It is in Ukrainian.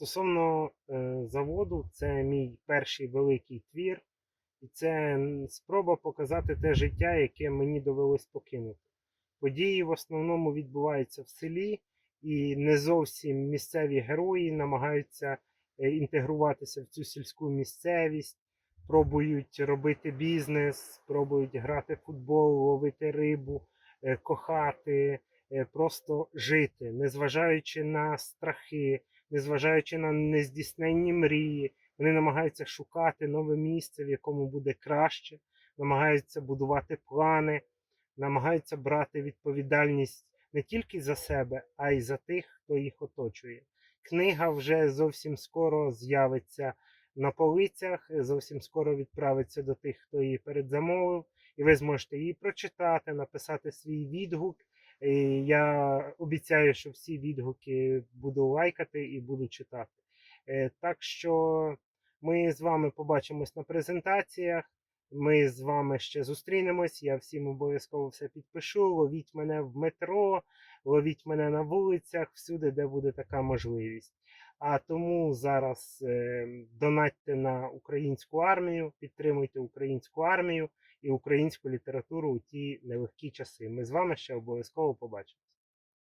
Стосовно е, заводу, це мій перший великий твір, і це спроба показати те життя, яке мені довелось покинути. Події в основному відбуваються в селі, і не зовсім місцеві герої намагаються е, інтегруватися в цю сільську місцевість, пробують робити бізнес, пробують грати в футбол, ловити рибу, е, кохати, просто жити, незважаючи на страхи, незважаючи на нездійсненні мрії, вони намагаються шукати нове місце, в якому буде краще, намагаються будувати плани, намагаються брати відповідальність не тільки за себе, а й за тих, хто їх оточує. Книга вже зовсім скоро з'явиться на полицях, зовсім скоро відправиться до тих, хто її передзамовив, і ви зможете її прочитати, написати свій відгук. І я обіцяю, що всі відгуки буду лайкати і буду читати. Е, Так що ми з вами побачимось на презентаціях. Ми з вами ще зустрінемось. Я всім обов'язково все підпишу. Ловіть мене в метро, ловіть мене на вулицях, всюди, де буде така можливість. А тому зараз е, донатьте на українську армію, підтримуйте українську армію і українську літературу у ті нелегкі часи. Ми з вами ще обов'язково побачимось.